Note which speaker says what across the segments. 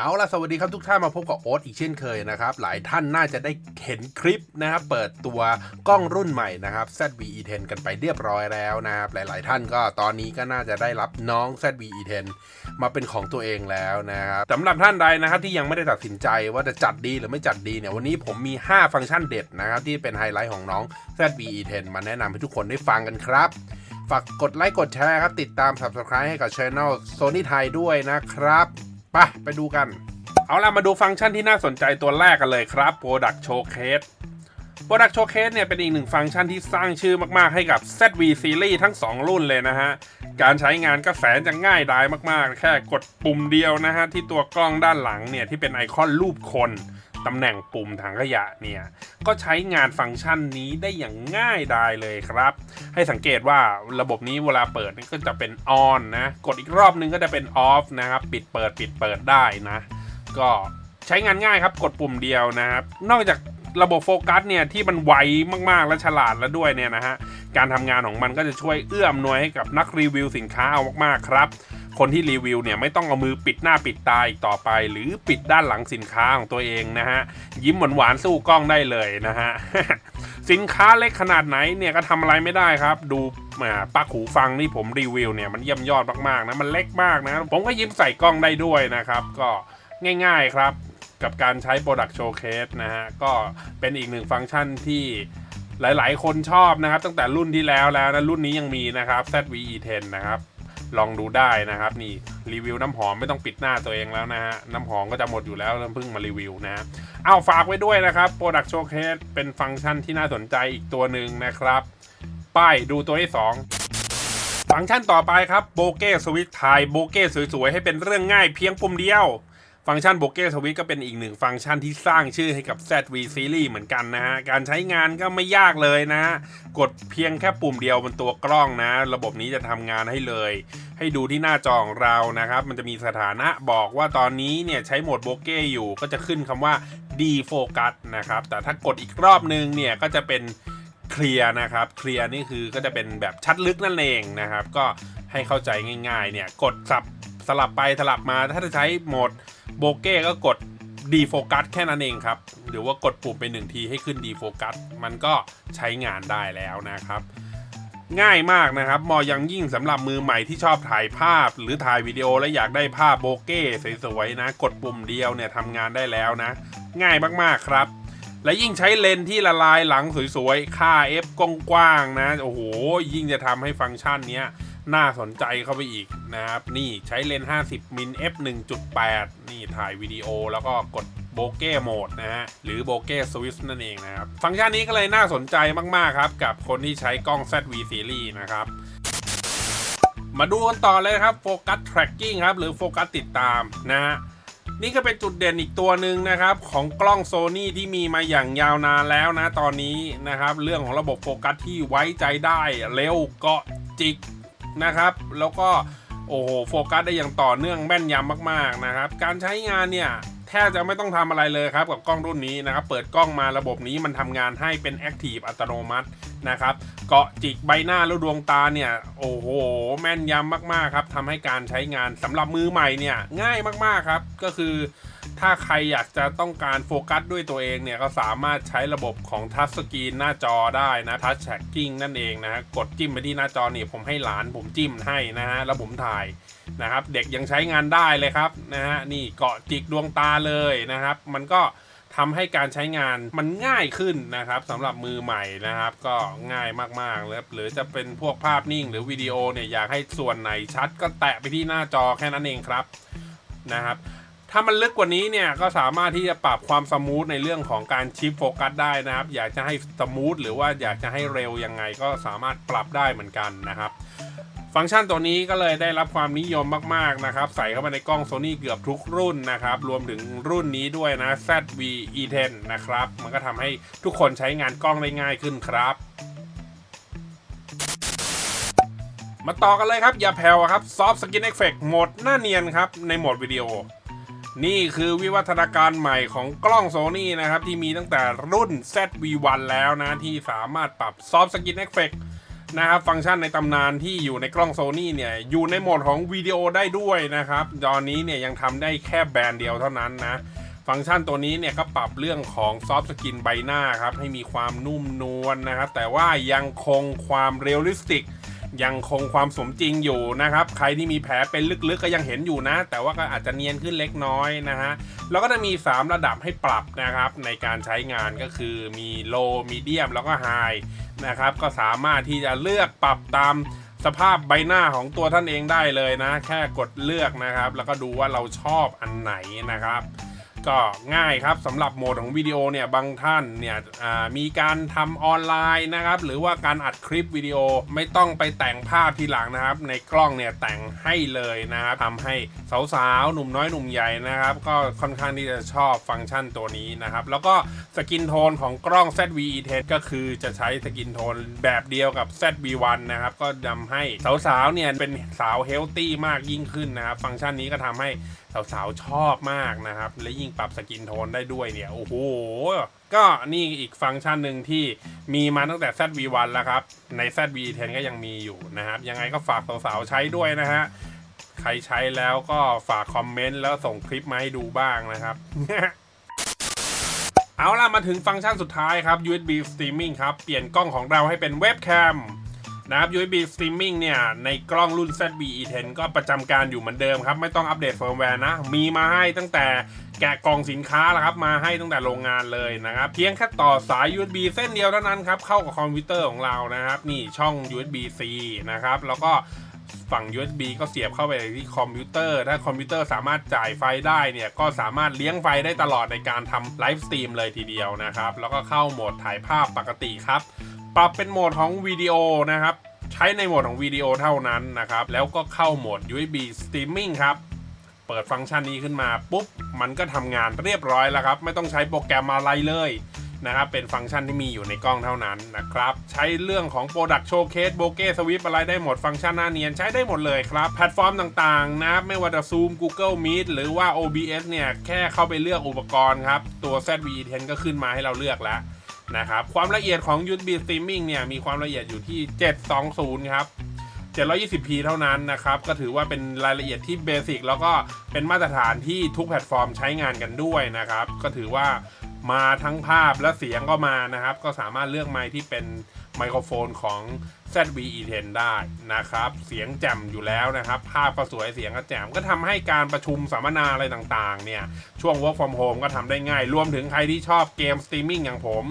Speaker 1: เอาล่ะ สวัสดีครับทุกท่านมาพบกับโอ๊ตอีกเช่นเคยนะครับ หลายท่านน่าจะได้เห็นคลิปนะครับ เปิดตัวกล้องรุ่นใหม่นะครับ ZVE10 กันไปเรียบร้อยแล้วนะครับ หลาย ๆ ท่านก็ตอนนี้ก็น่าจะได้รับน้อง ZVE10 มาเป็นของตัวเองแล้วนะครับสำหรับท่านใดนะครับที่ยังไม่ได้ตัดสินใจว่าจะจัดดีหรือไม่จัดดีเนี่ยวันนี้ผมมี 5 ฟังก์ชันเด็ดนะครับที่เป็นไฮไลท์ของน้อง ZVE10 มาแนะนำให้ทุกคนได้ฟังกันครับฝากกดไลค์กดแชร์ครับติดตาม Subscribe ให้กับ Channel Sony ไทยด้วยนะครับ ไปไปดูกัน เอาล่ะมาดูฟังก์ชันที่น่าสนใจตัวแรกกันเลยครับ Product Showcase Product Showcase เนี่ยเป็นอีกหนึ่งฟังก์ชันที่สร้างชื่อมากๆให้กับ ZV Series ทั้ง 2 รุ่นเลยนะฮะ การใช้งานก็แสนจะง่ายดายมากๆ แค่กดปุ่มเดียวนะฮะ ที่ตัวกล้องด้านหลังเนี่ย ที่เป็นไอคอนรูปคน ตำแหน่งปุ่มถังขยะเนี่ย ก็ใช้งานฟังก์ชันนี้ได้อย่างง่ายดายเลยครับ ให้สังเกตว่าระบบนี้เวลาเปิดนี่ก็จะเป็น on นะ กดอีกรอบนึงก็จะเป็น off นะครับ ปิดเปิดปิดเปิดได้นะ ก็ใช้งานง่ายครับ กดปุ่มเดียวนะครับ นอกจากระบบโฟกัสเนี่ยที่มันไวมากๆและฉลาดแล้วด้วยเนี่ยนะฮะ การทำงานของมันก็จะช่วยเอื้อมหนวยให้กับนักรีวิวสินค้าเอามากๆครับ คนที่รีวิวเนี่ยไม่ต้องเอามือปิดหน้าปิดตาอีกต่อไป หรือปิดด้านหลังสินค้าของตัวเองนะฮะ ยิ้มหวานๆสู้กล้องได้เลยนะฮะ สินค้าเล็กขนาดไหนเนี่ยก็ทำอะไรไม่ได้ครับ ดูปลั๊กหูฟังที่ผมรีวิวเนี่ยมันเยี่ยมยอดมากๆนะมันเล็กมากนะ ผมก็ยิ้มใส่กล้องได้ด้วยนะครับ ก็ง่ายๆครับกับการใช้ Product Showcase นะฮะ ก็เป็นอีกหนึ่งฟังก์ชันที่หลายๆ คนชอบนะครับ ตั้งแต่รุ่นที่แล้วแล้วนะรุ่นนี้ยังมีนะครับ ZVE10 นะครับ ลองดูได้นะครับนี่รีวิวน้ำหอมไม่ต้องปิดหน้าตัวเองแล้วนะฮะน้ำหอมก็จะหมดอยู่แล้วเพิ่งมารีวิวนะฮะเอาฝากไว้ด้วยนะครับ Product Showcase เป็นฟังก์ชันที่น่าสนใจอีกตัวหนึ่งนะครับ ป้ายดูตัวที่สองฟังก์ชันต่อไปครับโบเก้สวิตถ่ายโบเก้สวยๆให้เป็นเรื่องง่ายเพียงปุ่มเดียว ฟังก์ชันโบเก้สวิตก็เป็นอีกหนึ่งฟังก์ชันที่สร้างชื่อให้กับ ZV Series เหมือนกันนะฮะ การใช้งานก็ไม่ยากเลยนะ กดเพียงแค่ปุ่มเดียวบนตัวกล้องนะ ระบบนี้จะทำงานให้เลย ให้ดูที่หน้าจอของเรานะครับ มันจะมีสถานะบอกว่าตอนนี้เนี่ยใช้โหมดโบเก้อยู่ ก็จะขึ้นคำว่า defocus นะครับ แต่ถ้ากดอีกรอบนึงเนี่ยก็จะเป็นเคลียร์นะครับ เคลียร์นี่คือก็จะเป็นแบบชัดลึกนั่นเองนะครับ ก็ให้เข้าใจง่ายๆ เนี่ย กดสับ สลับไปสลับมาถ้าจะใช้โหมดโบเก้ก็กด defocus แค่นั้นเองครับ หรือว่ากดปุ่มไปหนึ่งทีให้ขึ้น defocus มันก็ใช้งานได้แล้วนะครับ ง่ายมากนะครับเหมาะอยังยิ่งสำหรับมือใหม่ที่ชอบถ่ายภาพ หรือถ่ายวิดีโอและอยากได้ภาพโบเก้สวยๆนะ กดปุ่มเดียวเนี่ยทำงานได้แล้วนะ ง่ายมากๆครับ และยิ่งใช้เลนส์ที่ละลายหลังสวยๆ ค่า f กว้างๆนะโอ้โหยิ่งจะทำให้ฟังก์ชันเนี้ย น่าสนใจเข้าไปอีกนะครับ นี่ใช้เลนส์50 มิล f 1.8 นี่ถ่ายวิดีโอแล้วก็กดโบเก้โหมดนะฮะ หรือโบเก้สวิสนั่นเองนะครับ ฟังก์ชันนี้ก็เลยน่าสนใจมาก ๆ ครับ กับคนที่ใช้กล้อง ZV Series นะครับ มาดูกันต่อเลยครับโฟกัส tracking ครับ หรือโฟกัสติดตามนะฮะนี่ก็เป็นจุดเด่นอีกตัวหนึ่งนะครับ ของกล้องโซนี่ที่มีมาอย่างยาวนานแล้วนะตอนนี้นะครับ เรื่องของระบบโฟกัสที่ไว้ใจได้เร็วเกาะจิก นะครับ แล้วก็โอ้โหโฟกัสได้อย่างต่อเนื่องแม่นยำมากๆนะครับ การใช้งานเนี่ยแทบจะไม่ต้องทำอะไรเลยครับกับกล้องรุ่นนี้นะครับ เปิดกล้องมาระบบนี้มันทำงานให้เป็นแอคทีฟอัตโนมัตินะครับ เกาะจิกใบหน้าแล้วดวงตาเนี่ย โอ้โห แม่นยำมากๆครับทำให้การใช้งานสำหรับมือใหม่เนี่ยง่ายมากๆครับ ก็คือ ถ้าใครอยากจะต้องการโฟกัสด้วยตัวเองเนี่ย ก็สามารถใช้ระบบของทัชสกรีนหน้าจอได้นะทัชแ a กกิ้งนั่นเองนะฮะกดจิ้มไปที่หน้าจอนี่ผมให้หลานผมจิ้มให้นะฮะแล้วผมถ่ายนะครับ เด็กยังใช้งานได้เลยครับนะฮะนี่เกาะจิกดวงตาเลยนะครับ มันก็ทำให้การใช้งานมันง่ายขึ้นนะครับสำหรับมือใหม่นะครับ ก็ง่ายมากๆเลยหรือจะเป็นพวกภาพนิ่งหรือวิดีโอเนี่ยอยากให้ส่วนไหนชัดก็แตะไปที่หน้าจอแค่นั้นเองครับนะครับ ถ้ามันลึกกว่านี้เนี่ยก็สามารถที่จะปรับความสมูทในเรื่องของการชิปโฟกัสได้นะครับ อยากจะให้สมูทหรือว่าอยากจะให้เร็วยังไงก็สามารถปรับได้เหมือนกันนะครับฟังก์ชันตัวนี้ก็เลยได้รับความนิยมมากๆนะครับ ใส่เข้ามาในกล้อง Sony เกือบทุกรุ่นนะครับ รวมถึงรุ่นนี้ด้วยนะ ZV E10 นะครับ มันก็ทำให้ทุกคนใช้งานกล้องได้ง่ายขึ้นครับ มาต่อกันเลยครับ อย่าแผ่วครับ Soft Skin Effect โหมดหน้าเนียนครับ ในโหมดวิดีโอ นี่คือวิวัฒนาการใหม่ของกล้อง Sony นะครับ ที่มีตั้งแต่รุ่น ZV-1 แล้วนะ ที่สามารถปรับ Soft Skin Effect นะครับ ฟังก์ชันในตำนานที่อยู่ในกล้องโซนี่เนี่ย อยู่ในโหมดของวิดีโอได้ด้วยนะครับ ตอนนี้เนี่ยยังทำได้แค่แบรนด์เดียวเท่านั้นนะ ฟังก์ชันตัวนี้เนี่ยก็ปรับเรื่องของซอฟต์สกินใบหน้าครับ ให้มีความนุ่มนวลนะครับแต่ว่ายังคงความเรียลลิสติก ยังคงความสมจริงอยู่นะครับ ใครที่มีแผลเป็นลึกๆก็ยังเห็นอยู่นะ แต่ว่าก็อาจจะเนียนขึ้นเล็กน้อยนะฮะแล้วก็จะมี 3 ระดับให้ปรับนะครับในการใช้งานก็คือมี low medium แล้วก็ high นะครับก็สามารถที่จะเลือกปรับตามสภาพใบหน้าของตัวท่านเองได้เลยนะ แค่กดเลือกนะครับ แล้วก็ดูว่าเราชอบอันไหนนะครับ ก็ง่ายครับสำหรับโหมดของวิดีโอเนี่ยบางท่านเนี่ยมีการทำออนไลน์นะครับ หรือว่าการอัดคลิปวิดีโอไม่ต้องไปแต่งภาพทีหลังนะครับ ในกล้องเนี่ยแต่งให้เลยนะครับทำให้สาวๆหนุ่มน้อยหนุ่มใหญ่นะครับ ก็ค่อนข้างที่จะชอบฟังก์ชันตัวนี้นะครับ แล้วก็สกินโทนของกล้อง ZV-E10 ก็คือจะใช้สกินโทนแบบเดียวกับ ZV-1 นะครับก็ทำให้สาวๆเนี่ยเป็นสาวเฮลตี้มากยิ่งขึ้นนะครับ ฟังก์ชันนี้ก็ทำให้ สาวๆชอบมากนะครับ และยิ่งปรับสกินโทนได้ด้วยเนี่ย โอ้โห ก็นี่อีกฟังก์ชันหนึ่งที่มีมาตั้งแต่ ZV1 แล้วครับ ใน ZV10 ก็ยังมีอยู่นะครับ ยังไงก็ฝากสาวๆใช้ด้วยนะฮะ ใครใช้แล้วก็ฝากคอมเมนต์แล้วส่งคลิปมาให้ดูบ้างนะครับเอาล่ะมาถึงฟังก์ชันสุดท้ายครับ USB Streaming ครับ เปลี่ยนกล้องของเราให้เป็นเว็บแคม นะครับ USB Streaming เนี่ย ในกล้องรุ่น ZV-E10 ก็ประจำการอยู่เหมือนเดิมครับ ไม่ต้องอัปเดตเฟิร์มแวร์นะ มีมาให้ตั้งแต่แกะกล่องสินค้าแล้วครับ มาให้ตั้งแต่โรงงานเลยนะครับ เพียงแค่ต่อสาย USB เส้นเดียวเท่านั้นครับ เข้ากับคอมพิวเตอร์ของเรานะครับ นี่ช่อง USB-C นะครับ แล้วก็ฝั่ง USB ก็เสียบเข้าไปที่คอมพิวเตอร์ ถ้าคอมพิวเตอร์สามารถจ่ายไฟได้เนี่ย ก็สามารถเลี้ยงไฟได้ตลอดในการทำไลฟ์สตรีมเลยทีเดียวนะครับ แล้วก็เข้าโหมดถ่ายภาพปกติครับ ปรับเป็นโหมดของวิดีโอนะครับ ใช้ในโหมดของวิดีโอเท่านั้นนะครับ แล้วก็เข้าโหมด USB Streaming ครับ เปิดฟังก์ชันนี้ขึ้นมาปุ๊บ มันก็ทำงานเรียบร้อยแล้วครับ ไม่ต้องใช้โปรแกรมอะไรเลยนะครับ เป็นฟังก์ชันที่มีอยู่ในกล้องเท่านั้นนะครับ ใช้เรื่องของ Product Showcase b o k e Swift อะไรได้หมดฟังก์ชันหน้าเนียนใช้ได้หมดเลยครับ แพลตฟอร์มต่างๆ นะ ไม่ว่าจะ Zoom Google Meet หรือว่า OBS เนี่ย แค่เข้าไปเลือกอุปกรณ์ครับ ตัว ZV-10 ก็ขึ้นมาให้เราเลือกแล้ว นะครับความละเอียดของ USB Streaming เนี่ยมีความละเอียดอยู่ที่ 720 ครับ 720p เท่านั้นนะครับ ก็ถือว่าเป็นรายละเอียดที่เบสิกแล้วก็เป็นมาตรฐานที่ทุกแพลตฟอร์มใช้งานกันด้วยนะครับ ก็ถือว่ามาทั้งภาพและเสียงก็มานะครับ ก็สามารถเลือกไมค์ที่เป็นไมโครโฟนของ ZV-E10 ได้นะครับ เสียงแจ่มอยู่แล้วนะครับ ภาพก็สวยเสียงก็แจ่มก็ทำให้การประชุมสัมมนาอะไรต่างๆ เนี่ย ช่วง work from home ก็ทำได้ง่าย รวมถึงใครที่ชอบเกมสตรีมมิ่งอย่างผม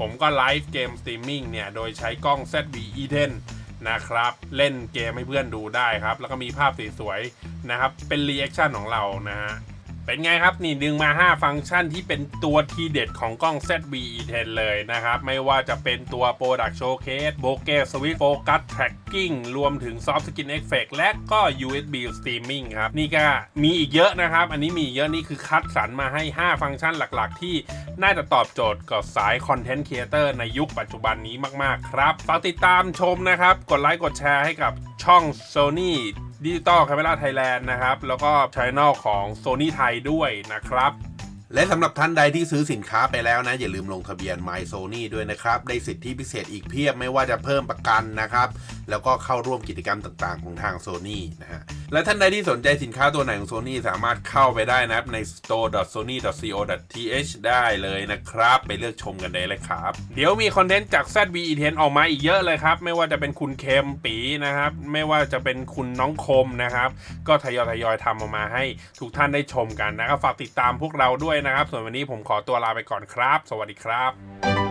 Speaker 1: ผมก็ไลฟ์เกมสตรีมมิ่งเนี่ย โดยใช้กล้อง ZV-E10 นะครับ เล่นเกมให้เพื่อนดูได้ครับ แล้วก็มีภาพสวยๆนะครับ เป็นรีแอคชั่นของเรานะฮะ เป็นไงครับนี่ดึงมา 5 ฟังก์ชันที่เป็นตัวทีเด็ดของกล้อง ZV-E10 เลยนะครับ ไม่ว่าจะเป็นตัว Product Showcase Bokeh Switch Focus Tracking รวมถึง Soft Skin Effect และก็ USB Streaming ครับ นี่ก็มีอีกเยอะนะครับ อันนี้มีเยอะนี่คือคัดสรรมาให้ 5 ฟังก์ชันหลักๆ ที่น่าจะตอบโจทย์กับสาย Content Creator ในยุคปัจจุบันนี้มากๆ ครับฝากติดตามชมนะครับ กดไลค์กดแชร์ให้กับช่อง Sony ดิจิตอลแคมเปญไทยแลนด์นะครับ แล้วก็ช anel ของโซนี่ไทยด้วยนะครับ
Speaker 2: และสำหรับท่านใดที่ซื้อสินค้าไปแล้วนะ อย่าลืมลงทะเบียน My Sony ด้วยนะครับ ได้สิทธิพิเศษอีกเพียบไม่ว่าจะเพิ่มประกันนะครับแล้วก็เข้าร่วมกิจกรรมต่างๆ ของทาง Sony นะฮะ และท่านใดที่สนใจสินค้าตัวไหนของ Sony สามารถเข้าไปได้นะครับใน store.sony.co.th ได้เลยนะครับ ไปเลือกชมกันได้เลยครับ
Speaker 1: เดี๋ยวมีคอนเทนต์จาก ZV-E10 ออกมาอีกเยอะเลยครับ ไม่ว่าจะเป็นคุณเคมปีนะครับ ไม่ว่าจะเป็นคุณน้องคมนะครับ ก็ทยอยทยอยๆทำออกมาให้ทุกท่านได้ชมกันนะครับ ฝากติดตามพวกเราด้วยนะครับ ส่วนวันนี้ผมขอตัวลาไปก่อนครับ สวัสดีครับ